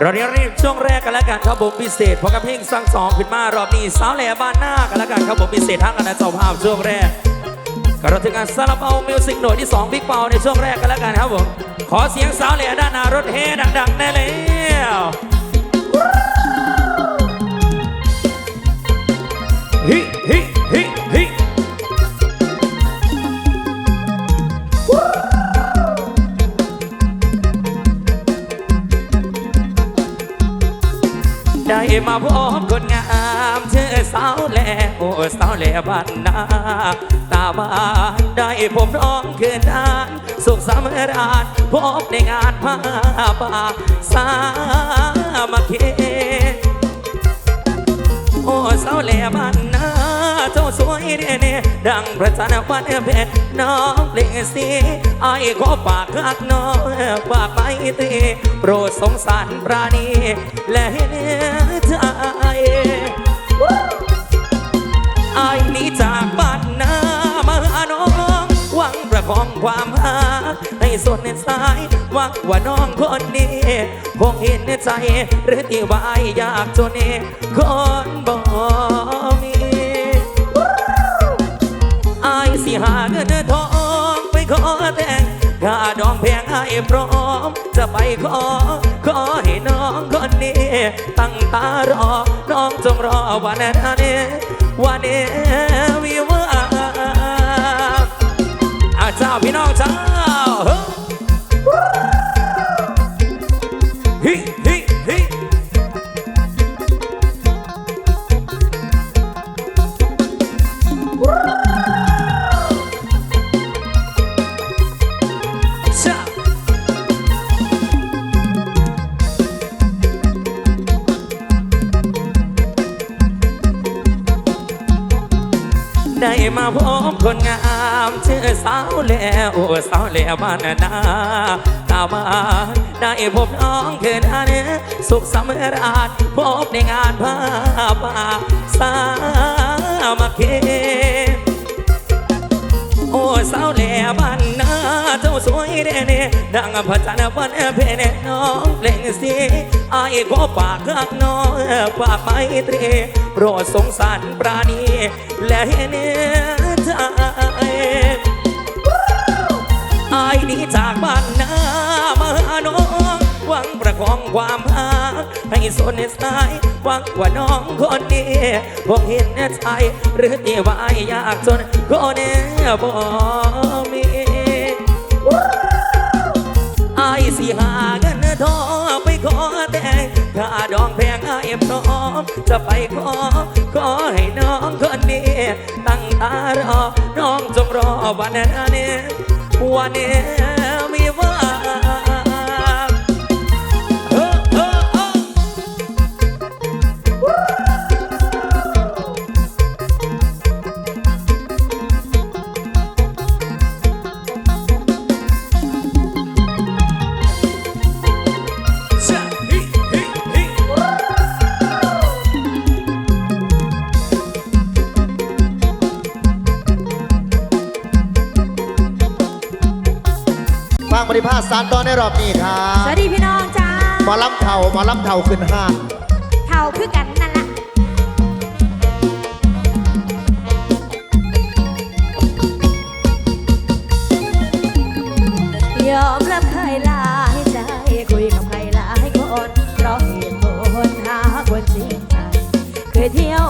เราเรียรีบช่วงแรกกันแล้วกันครับผมพิเศษเพราะกับเพลงสั่งสองขึ้นมารอบนี้สาวแหล่บ้านหน้ากันแล้วกันครับผมพิเศษทั้งคณะเจ้าภาพช่วงแรกก็เราถึงการซาลาเปามิวสิกหน่วยที่2บิ๊กเปาในช่วงแรกกันแล้วกันครับผมขอเสียงสาวแหล่ด้านหน้ารถเฮดังๆได้แล้ว มาพบคนงามชื่อสาวแหล่โอ้สาวแหล่บ้านนาตาบ้านได้ผมร้องคืนทานสุขสำราญพบในงานผ้าป่าสามาเคโอ้สาวแหล่บ้านนา เจ้าสวยเดเน่ดังพระจันทร์วันเพ็ญน้องเลสีไอ้ขอฝากรักน้องฝากไปตีโปรดสงสารปราณีและเห็นใจไอ้นี้จากบ้านนามาหาน้องหวังประคองความหาให้ส่วนในสายหวังว่าน้องคนนี้คงเห็นใจหรือที่ว่าไอ้อยากจนเองคนบ่มีไสิหาเงินทองไปขอแต่งถ้าดองแพงไอ้พร้อม จะไปขอ ขอให้น้องคนนี้ ตั้งตารอ น้องจงรอวันนั้นวันนี้วิวาอาเจ้าพี่น้องจ้า แล้วสาวแล้วบ้านนาตาบ้านได้พบน้องคืนอันสุขสำราญพบในงานผ้าป่าสามัคคีโอ้สาวแหล่บ้านนาเจ้าสวยเด่เน่ดังพระจันทร์วันเพ็ญน้องเปล่งสีไอ้ายขอฝากรักน้องฝากไปตรีโปรดสงสารปราณีและเห็นใจไอ้ายนี้จากบ้านนามาน้องหวังประคองความรักให้สนในสายหวังว่าน้องคนนี้คงเห็นใจหรือที่ว่าอยยากจนก็แน่บ่มีไอ้ายสิหาเงินทอไปขอแต่งค่าดองแพงไอ้ายพร้อมจะไปขอขอให้น้องคนนี้ตั้งตารอน้องจงรอวันนั้นวันนี้ มีว่า ริภาคสารตอนในรอบนี้ครัสบวัสดีพี่น้องจ้าหมอลำเข่าหมอลำเข่าขึ้นห้างเท่าคือกันนั่นละยอมรับเคยหลายใจคุยกับใครหลายคนเพราะเหตุผลหาคนจริงใจเคยเที่ยว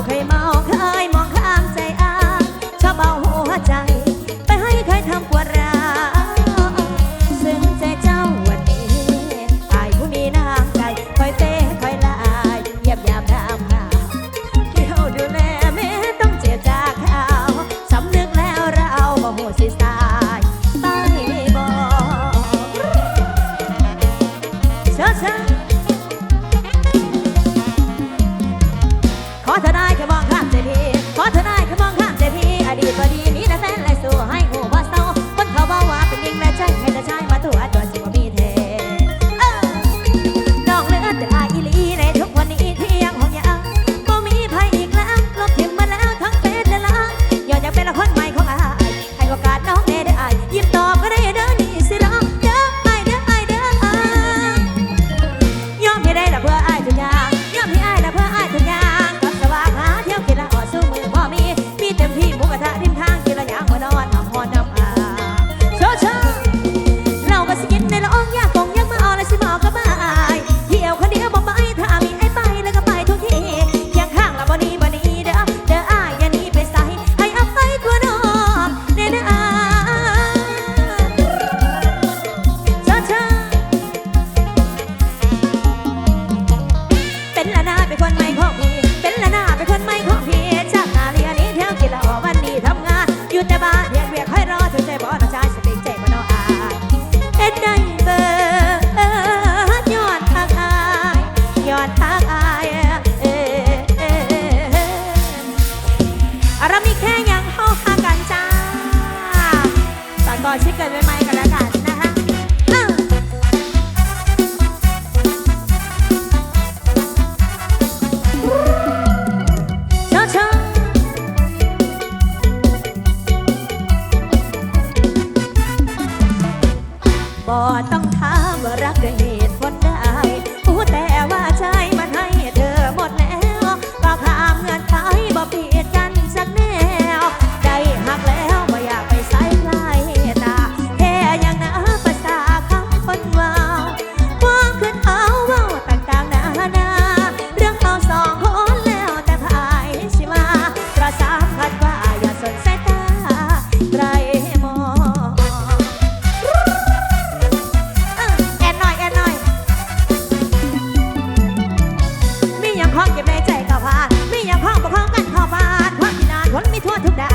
ความที่นมีทั่วทุกดา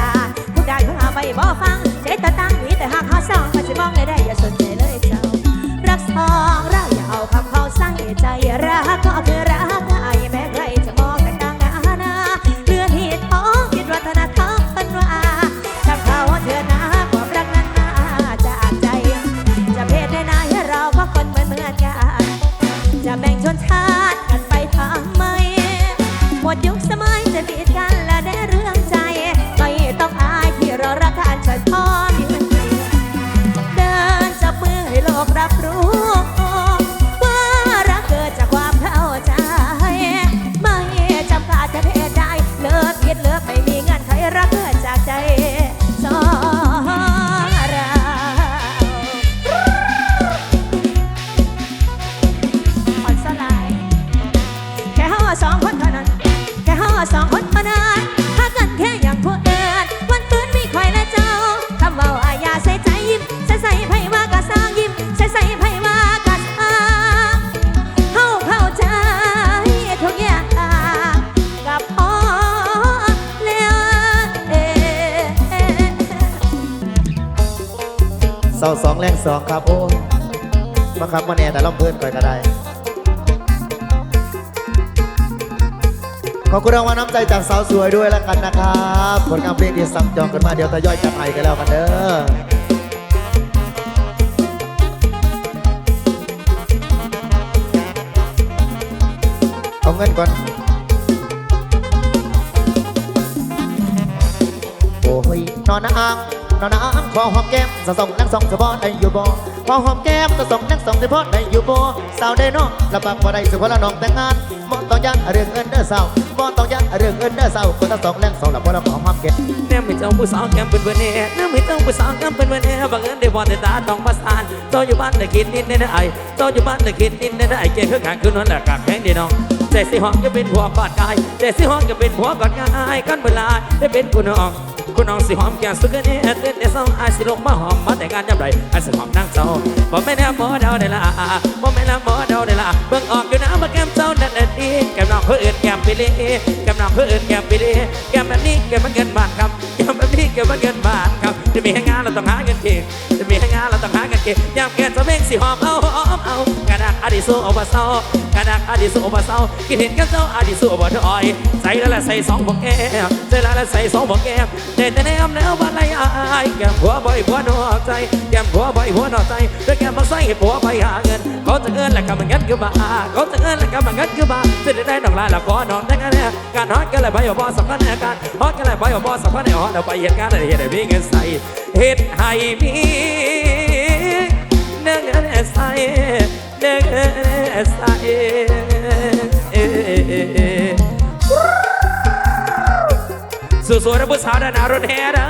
ทุกดานเพิ่งเอาไปบ่ฟังใจตาตั้งหนีแต่หากเขาสองมันจะมองได้ได้อย่าสนใจเลยเจ้า รักสองเราอย่าเอาคำเขาใส่ใจรักก็เอรั รางวัลน้ำใจจากสาวสวยด้วยแล้วกันนะครับผลงานเพลงที่สั่งจองกันมาเดี๋ยวทยอยจัดให้กันแล้วกันเด้อเอาเงินก่อน โอ้ยนอนนางนอนนางขอหอมแก้มสะส่งนั่งสองสะบอได้อยู่บ่ขอหอมแก้มสะส่งนั่งสองสะบอได้อยู่บ่สาวได้เนาะละปักบ่ได้สุขละน้องแต่งงานบ่ต้องยันเรื่องเงินเด้อสาว บ่ต้องยันเรื่องเงินเด้อสาคนทั้งสองแรงสองหลับ่ละขอหอมเก็บแน่ไม่เจ้าผู้สาวแก้มเป็นเวเน่แน่ไม่เจ้าผู้สาวแก้มเป็นเวเน่บังเอิญได้พอแต่ตาต้องประสานเจ้าอยู่บ้านได้กินนิดได้ไอเจ้าอยู่บ้านได้กินนิดได้ไอเก่งขึ้นหางคืนนั้นละกากแข็งดีน้องแต่สิห้องก็เป็นผัวกอดกายแต่สิห้องก็เป็นผัวกอดกายกันเวลาได้เป็นคุณน้อง คุณน้องสิหอมแก้มสุกเน่เต้นแต่เศร้าไอสิลงมาหอมมาแต่งานยำไรไอสิหอมนั่งเจ้าบ่แม่นหมอเดาได้ละบ่แม่นหมอเดาได้ละเบิ่งออกอยู่นะว่าแก้มเจ้านั่นน่ะดีแก้มน้องเพื่ออื่นแก้มไปเลยแก้มน้องเพื่ออื่นแก้มไปเลยแก้มแบบนี้แก้มมันเงินบาทครับแกมแบบนี้แก้มมันเงินบาทครับจะมีให้งานเราต้องหาเงินเก่งจะมีให้งานเราต้องหาเงินเก่งยามแก้มจะเม่งสิหอมเอาหอมเอากระดักอดีสูอาบะเศร้ากระดักอดีสูอาบะเศร้ากินเห็นกับเจ้าอดีสูอบะถอยใส่แล้วละใส่สองบกแก้มใส่แล้วละใส่สองบกแก้มเด็ดแต่แนมแล้ววันไรอายแก้มหัวบ่อยหัวนอกใจแก้มหัวบ่อยหัวนอกใจด้วยแก้มมาใส่หัวไปหาเงินเขาจะเงินแล้วก็มันเงินคือบ้าเขาจะเงินแล้วก็มันเงินคือบ้าจะได้ได้ดอกลาแล้วก็นอนได้กันแน่การฮอตกันเลยไปอยู่บ่สำคัญแน่การฮอตกันเลยไปบ่สำคัญแน่อตเราไปเหตุการณ์อะไรเหตุให้มีเงินใส่เหตุให้มีเนื้อเงินใส่เนื้อเงินใส่สู้ๆนะผู้สาวดานหน้ารถแห่เด้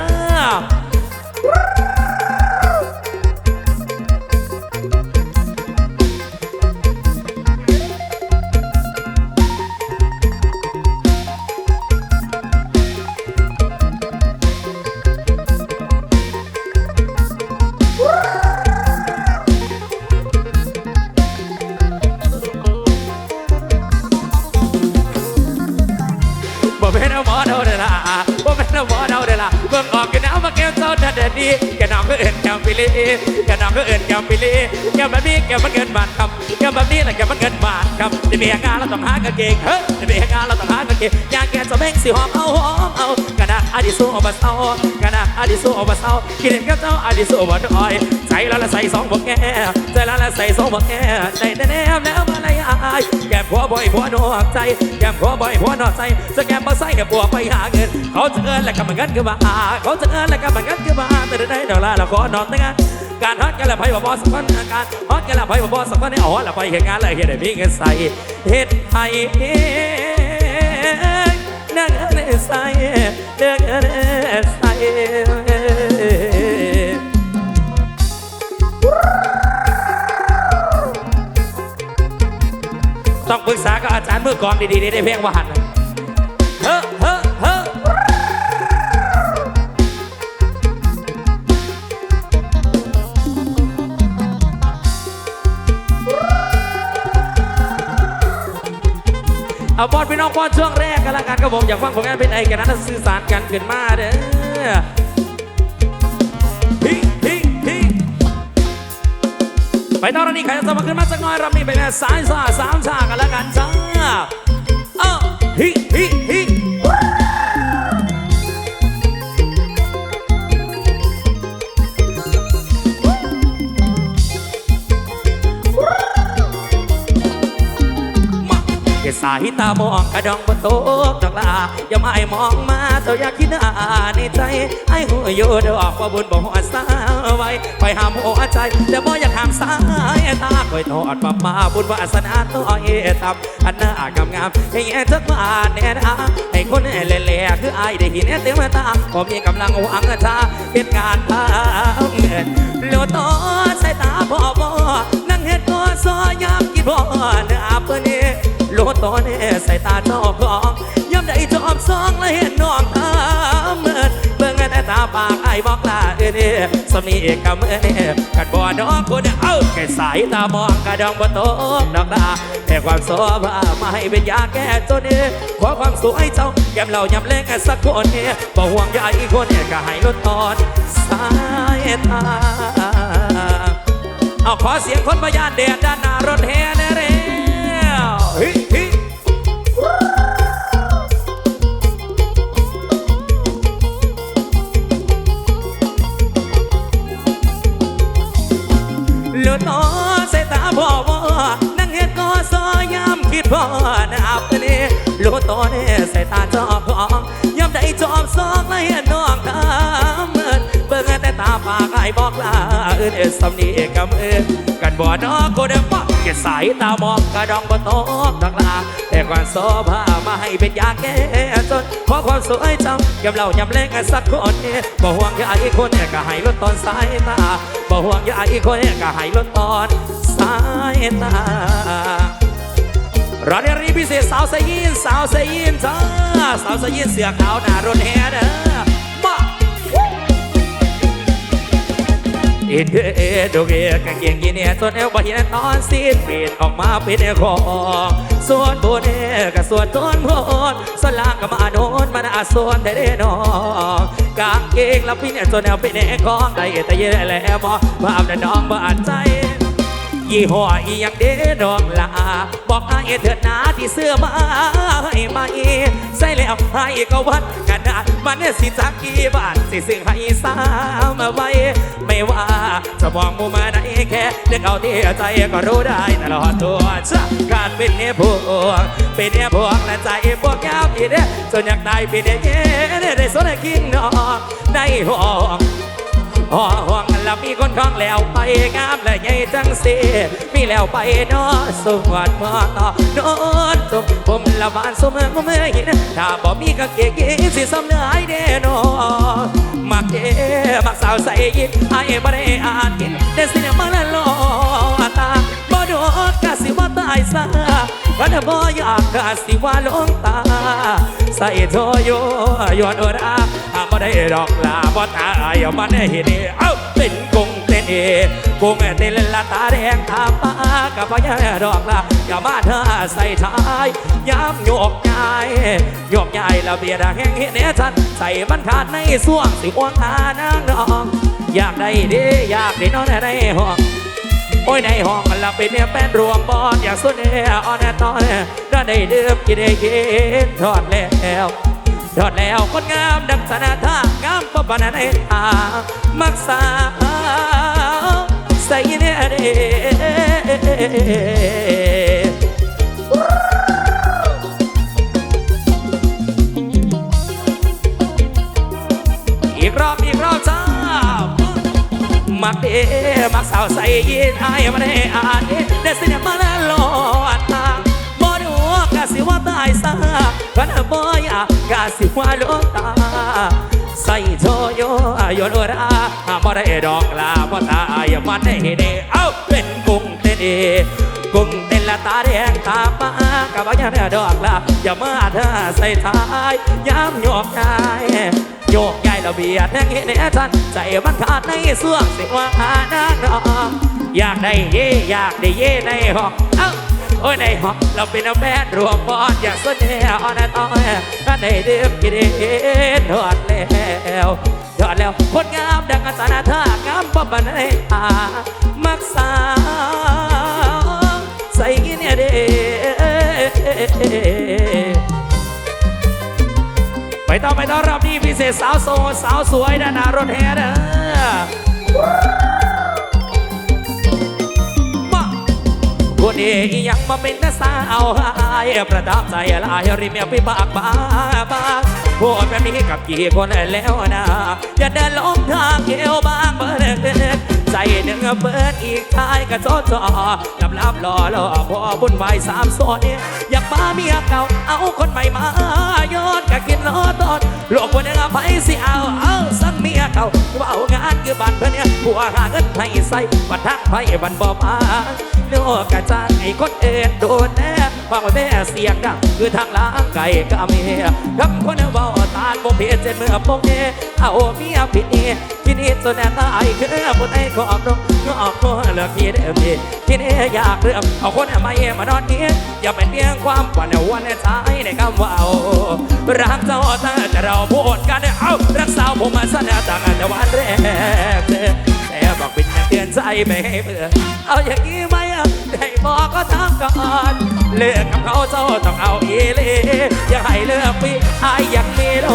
เจ้าดันดีแกน้องก็เอินแก้วปิลีแกน้องก็เอินแก้วปิลีแกแบบนี้แกมันเงินบาทครับแกแบบนี้แหละแกมันเงินบาทครับจะมีอาการเราต้องหากางเกงเฮ้ยจะมีอาการเราต้องหากางเกงอยากแกจะแม่งสิหอมเอาหอมเอากระดาษอดีสู้อบะเซากระดาษอดีสู้อบะเซากินเห็นกับเจ้าอดีสู้อบะถอยใส่แล้วละใส่สองบกแกใส่แล้วละใส่สองบกแกใส่แต่แนมแล้วมาลายอายแกผัวบ่อยผัวนอกใจแกผัวบ่อยผัวนอกใจสแกมาใส่แกบผัวไปหาเงินเขาจะเอินแล้วก็มันเงินคือมาเขาจะเอินแล้วก็มันเงินคือมาแต่ได้ดอกลาเราขอนอนแต่งานการฮอตกันละไพ่บ่สักคนการฮอตกันละไพ่บ่สักคนนี่อ๋อละไปเห็นงานเลยเห็นได้มีเงินใส่เฮ็ดให้นั่งเงินใส่เด้อเงินใส่ต้องปรึกษากับอาจารย์มือกลองดีๆได้เพลงว่าหัน เอาบอดพี่น้องบอลช่วงแรกกันละกันครับผมอยากฟังผลงานเป็นไอกันนั้นสื่อสารกันเกินมาเด้อฮิฮิฮิไปตอนนี้ใครจะมาขึ้นมาสักหน่อยเรามีไปแม่สายซ่าสามชากันละกันจ้าเอ้าฮิฮิฮิ เกสายตามองกระดองบนโต๊ะดอกลาอย่ามาไอ้มองมาเจ้าอยากคิดหน้าในใจไอ้หัวโยดอกว่าบุญบ่หัวสาไว้ไปหามหัวใจแต่บ่อยากหามสายตาคอยทอดมามาบุญวาสนาต่อเอทำอันหน้างามงามๆให้แง่จักมาแน่นะให้คนเล่ๆคือไอ้ได้เห็นเต็มตาก็มีกำลังหวังชาเหตุการณ์ทำเงินโลต่อ ตาพ่อบ่นั่งเฮ็ดก็ซอยามกินบ่เนื้อเปิ้นนี่โลตอนนี้ใส่ตาเจ้าของย้ำได้จอมสองและเห็นน้องตาเมินเบิ่งแต่ตาปากไอ้บอกลาเอ้ยสมีเอกำเอ้ยกันบ่ดอกคนเอ้าแค่สายตามองกระดองบ่ตกดอกตาแต่ความโซภามาให้เป็นยาแก้จนนี้ขอความสวยเจ้าแก้มเรายำเล่งสักคนเนี้บ่ห่วงใยคนเนี้ก็ให้ลดตอนสายตา เอาขอเสียงคนพยานเดดด้านหน้ารถแห่แน่เร็วฮิฮิเหลือต่อใส่ตาพ่อว่านั่งเฮ็ดก็ซอยามคิดพ่อนับนี่เหลือต่อเนี่ยใส่ตาจอบขอยามได้จอบสองแล้วเห็นน้องตาาปากไอ้บอกลาเอิ้นเอ็ดสำนีกำเอิ้นกันบ่นอกูเด้อปะเกสายตามองกระดองบ่ตกดอกลาแต่ก่อนโซภามาให้เป็นยาแก้จนขอความสวยจำยำเหล่ายำเล่งสักคนเนี่ยบ่ห่วงยาอีกคนเนี่ยก็ให้ลดตอนสายตาบ่ห่วงยาอีกคนเนี่ยก็ให้ลดตอนสายตารอเดรีพิเศษสาวสยินสาวสยินจ้าสาวสยินเสือขาวหน้ารถแห่เด้อ อินเดโดเกกางเกงยีเนียส่วนเอวบ่เห็นตอนซีดปีดออกมาเป็นเองส่วนบนเอกับส่วนต้นโพนส่วนล่างก็มาโนนมันอาส่วนได้เด้นองกางเกงแล้วพี่เนี่ยส่วนเอวเป็นเองได้แต่เย่แล้วมอภาพนั้นน้องบ่อ่านใจ ยี่ห้ออียังเด้ดอกลา บอกไอ้เถิดนาที่เสื้อมาให้มาอีใส่แล้วให้ก็วัดกันนาดมันเนี่ยสิจักกี่บาทสิซึ่งให้สามไว้ ไม่ว่าจะมองมุมมาไหนแค่เลือกเอาที่ใจก็รู้ได้ตลอดตัวชะการเป็นเนี่ยพวกเป็นเนี่ยพวกและใจพวกยาวอีเด้จนอยากได้เป็นเนี่ยเย่ได้สนกินนอนในห้อง ห้อห้องแล้วมีคนท้องแล้วไปงามและใหญ่จังสีมีแล้วไปนอสวัสดิ์มาต่อนอนตุมผมละบานสมเมืองเมื่อหินถ้าบ่มีก็เก๋ๆสิสำเนื้อไอเดนอมักเกมักสาวใส่ยินไอ้บ่ได้อ่านกินเดสิเนี่ยมาละลอตาบ่โดดกะสิว่าตายซะวันบ่อยากกะสิว่าลงตา ใส่โทโยย้อนออาหากบ่ได้ดอกลาบ่ตายเอามันเห็นเอ้าเต้นกงเต้นเอกุ้งเต้นละตาแดงทาปากับพญาดอกลาอย่ามาเธอใส่ท้ายย้ำโยกใหญ่โยกใหญ่ละเบียดแห้งเห็นเนฉันใส่มันขาดในส่วงสิวงหานางนองอยากได้ดีอยากได้นอนในห้อง โอ้ยในห้องละเป็นเนี่ยแป้นรวมบอลอยากสุดเนี่ยออนแอตอนเนี่ยก็ได้ดื่มกินได้กินทอดแล้วทอดแล้วคนงามดังสนาท่างามปะปะนันในทางมักษาใส่เนี่ยเด้ มักเดมักสาวใส่ยีนอายมาได้อานเดเดสิเนี่ยมาแล้วหลอดตาบ่ดูกะสิว่าตายซะกันบ่อยากกะสิว่าโลตาใส่โชโยโยนราบ่ได้ดอกลาบ่ตายมันได้เดเอ้าเป็นกุ้งเต้นเอกุ้งเต้นละตาแดงตามากับว่าอย่าได้ดอกลาอย่ามาเธอใส่ท้ายย้ำโยกยายโยกยาย ระเบียดแน่งเห็นแน่ทันใจมันขาดในส่วงสิว่าหานางรออยากได้เย่อยากได้เย่ในห้องเอ้าโอ้ยในห้องเราเป็นแม่รวมบอลอย่าสนแน่ออนต้อยถ้าได้ดื่มกินเองถอดแล้วถอดแล้วคนงามดังอาสานาท่างามบ่บันให้อามักษาใส่กินเนี่ยเด้ ต่อไปต่อรอบนี้พิเศษสาวโซสาวสวยด้านหน้ารถแห่เด้อคนเอกยังมาเป็นน้าสาวหายประทับใจลายริมเมียพี่ปากบาบางพูดแบบนี้กับกี่คนแล้วนะ อย่าเดินลงทางเอวบางเบิดใจหนึ่งเบิดอีกท้ายกระโจดจอลับลับรอรอพอบุญใบสามโซนอยากมาเมียเก่าเอาคนใหม่มาย้อน กะกินรอตอนโลกคนหนึ่งไปสิเอาเอาสักเมียเก่าว่างานคือบ้านเพื่อนเนี่ยผัวหาเงินให้ใส่บัดทักไปบันบ่มาโลกกระจางไอ้คนเอ็นโดนแน่ฟังว่าแม่เสียงดังคือทางล้างไก่ก็เมียคำคนเบาตาบ่เพียเจ็ดเมื่อปงเนเอาเมียผิดนี่ที่นี่จนแน่ตายคือคนไอ้ขอบรงก็ออกคนเลือกที่เดิมที่ที่นี่อยากเริ่มเอาคนมาเย่มานอนนี้อย่าเป็นเพียงความฝันวันใจในคำว่าเอารักเจ้าแต่แต่เราพูดกันเอารักสาวผมมาสัญญาต่างแต่วันแรกเจอแต่บอกเป็นอย่างเตือนใจไม่ให้เบื่อเอาอย่างนี้ไหมอะได้บอกก็ทำก่อนเลิกกับเขาเจ้าต้องเอาอีหลีอย่าให้เลิกพี่อายยังมีโล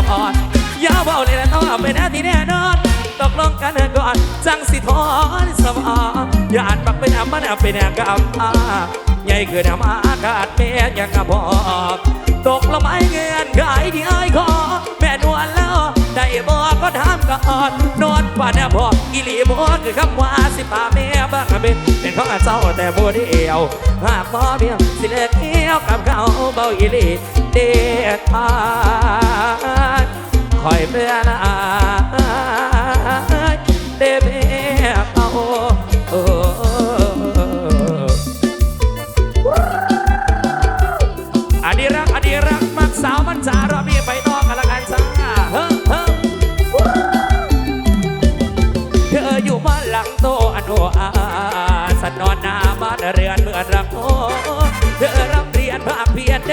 กอ่อนอย่าเบาเลยนะต้องเอาเป็นหน้าที่แน่นอนตกลงกันก่อนจังสิทอนสมองอย่าอ่านบักเป็นอามันเป็นอากรรมอา ใหญ่เกินอามากาศแม่ยังกระบอกตกละไม้เงินขายที่ไอ้ยขอแม่นวลแล้วได้บอกก็ถามก่อนนอนป่านพออีหลีบอกคือคำว่าสิพาแม่บ้างเป็นเป็นของเจ้าแต่บ่ได้เอวหากบ่เพียงสิเล็กเกี่ยวกับเขาเบาอีหลีเด็ดขาดคอยเพื่อนอายเดบี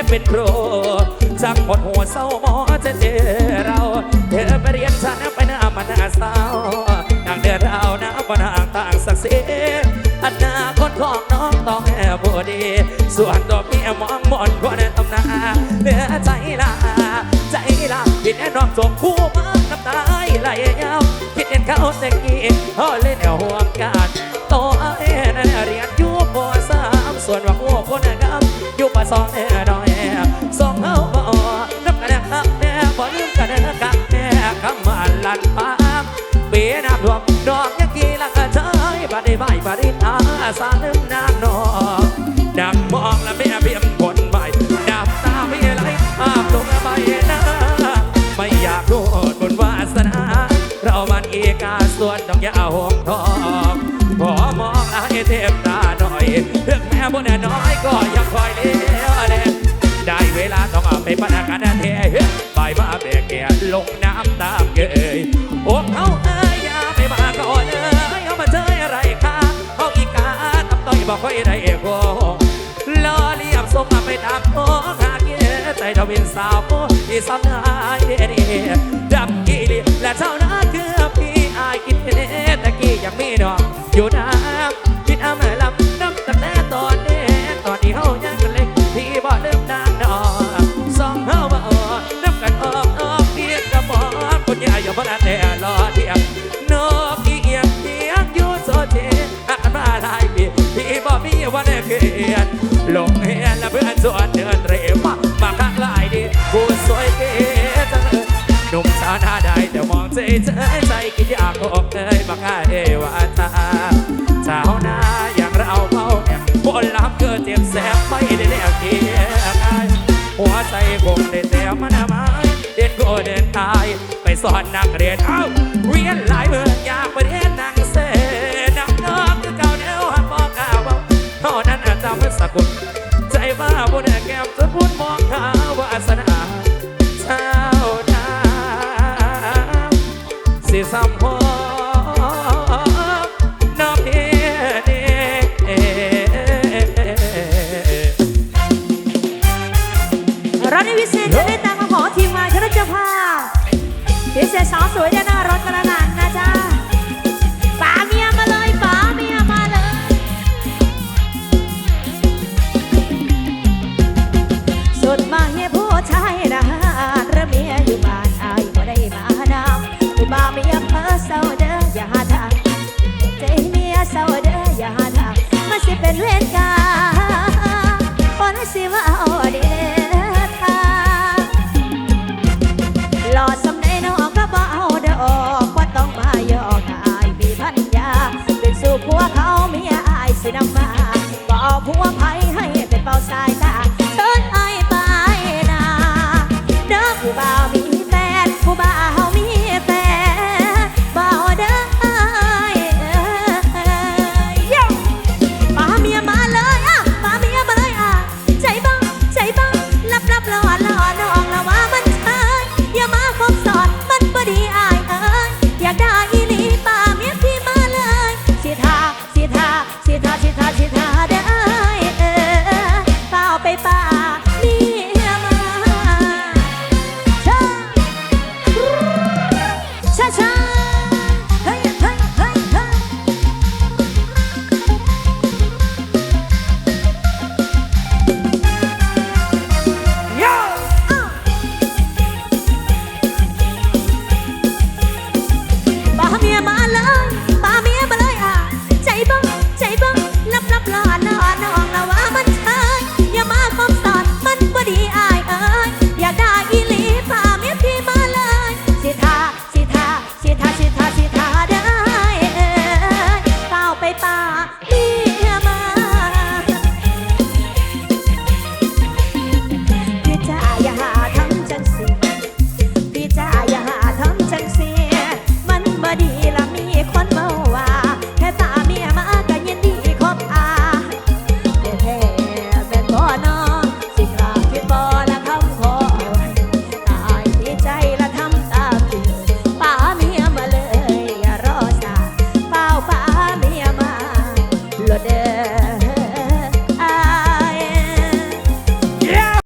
เป็นครูจังหมดหัวเศร้าหมอจะเจอเราเธอไปเรียนฉันไปหน้ามันหน้าเศร้านางเดือดเราหน้าบนางต่างสักเสีอนาคตของน้องต้องแอบดี ส่วนตัวพี่มองมนคนตำนาเหลือใจลาใจลาผิดแน่นอนจบคู่มาน้ำตาไหลยาวคิดเห็นเขาแต่กี้เขาเล่นห่วงกันโตเอ้นั่นเรียนอยู่ปสามส่วนว่าหัวคนนะครับอยู่ปสองแน่หน่อย ลันปามเปียน้ำท่วมดอกยังกีลักระชายบัดได้ใบบัดได้ตาสาลืมน้ำนองดังมองและเมียเพียงคนใบดับตาไม่ไหลอาบลงใบหน้าไม่อยากโทษบุญวาสนา เรามันเอกาส่วนต้องย่าหงทองพอมองไอ้เทพตาหน่อยเรื่องแม่บุญน้อยก็ยังคอยเลี้ยวแลได้เวลาต้องเอาไปพัฒนาการเทไปมาแบกแก่ลงน้ เจ้าเป็นสาวโอ้ที่สำนายเดนีดับกีลีและเจ้านั้นคือพี่อายกินเนตะกี้ยังมีดอกอยู่น้ำคิดอามาลำน้ำตั้งแต่ตอนเด็กตอนที่เฮายังกันเล็กพี่บ่ลืมนางดอกสองเฮาบ่ออกน้ำกันออกออกเพียงกระบอกคนใหญ่อย่าบ่ละแต่รอเทียมนกอีเอียงเทียงอยู่โซเจหักกันมาหลายปีพี่บ่มีวันเกิดลงเฮียนและเพื่อนส่วน หนาได้แต่มองใจใจใจกินยากก็อกเอ้ยบักเอวาตาสาวนาอย่างเราเมาเนี่ยบนลำเกิดเจ็บแสบไม่ได้เลียกเกียหัวใจคงได้แต่มันไม้เด่นก็เด่นตาย ไปสอนนักเรียนเอ้าเรียนหลายเมือ จดหมาย